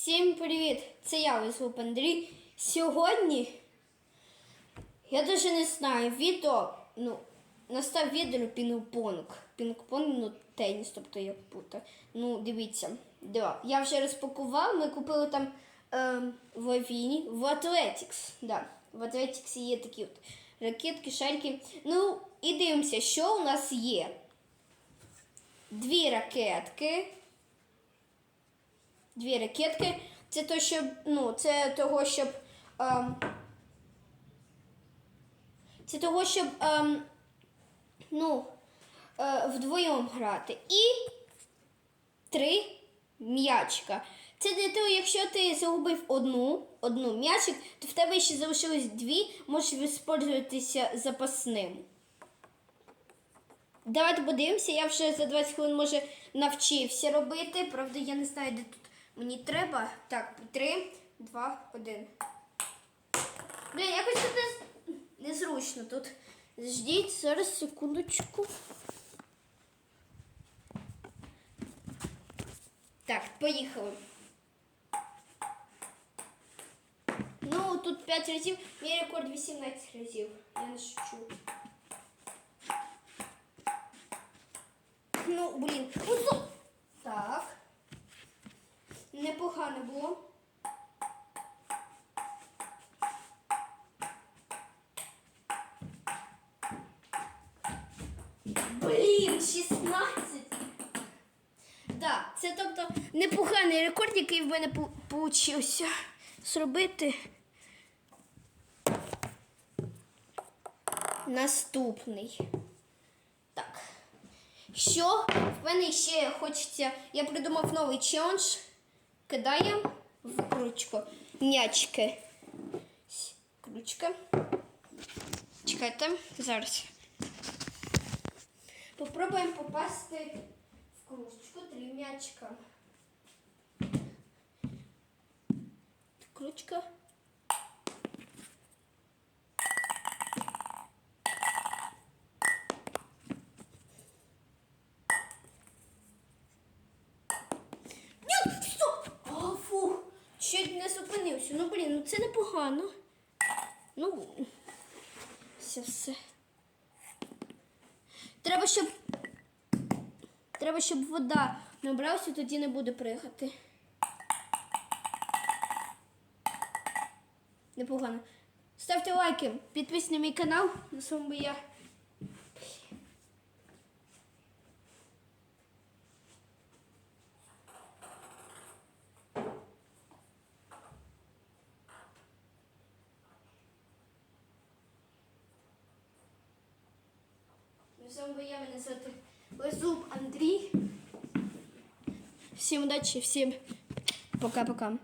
Всім привіт! Це я, Вислуп Андрій. Сьогодні я даже не знаю, відео, ну, настав відео пінг-понг. Пінг-понг, ну, теніс, тобто як будто. Ну, дивіться. Да. Я вже розпакував, ми купили там ем, в Авіні, в Athletics. Да. В Athletics є такі от ракетки, шарики. Ну, і дивимося, що у нас є. Дві ракетки. Дві ракетки. Це то, щоб, ну, це того, щоб. Ем, це того, щоб ем, ну, е, вдвоєм грати. І три м'ячика. Це для того, якщо ти загубив одну, одну м'ячик, то в тебе ще залишилось дві, можеш використовуватися запасним. Давайте подивимося, я вже за 20 хвилин може навчився робити. Правда, я не знаю, де тут мені треба. Так, 3, 2, 1. Блін, якось тут не- незручно тут. Ждіть, зараз секундочку. Так, поїхали. Ну, тут 5 разів, мій рекорд 18 разів. Я не шучу. Ну, блін. Узо. Так. Непогано. Блін, 16. Так, це тобто непоганий рекорд, який в мене вийшло зробити. Наступний. Так. Що в мене ще хочеться. Я придумав новий челендж. Кидаємо в кручку. М'ячки. Кручка. Чекайте, зараз. Попробуємо попасти в кружечку три м'ячка. Кручка. Зупинився. Ну, блін, ну це непогано. Ну, все, все. Треба, щоб. Треба, щоб вода набрався, тоді не буде пригати. Непогано. Ставте лайки, підписуйтесь на мій канал. На своєму я. На своєму я мене звати Лизуб Андрій. Всім удачі, всім пока-пока.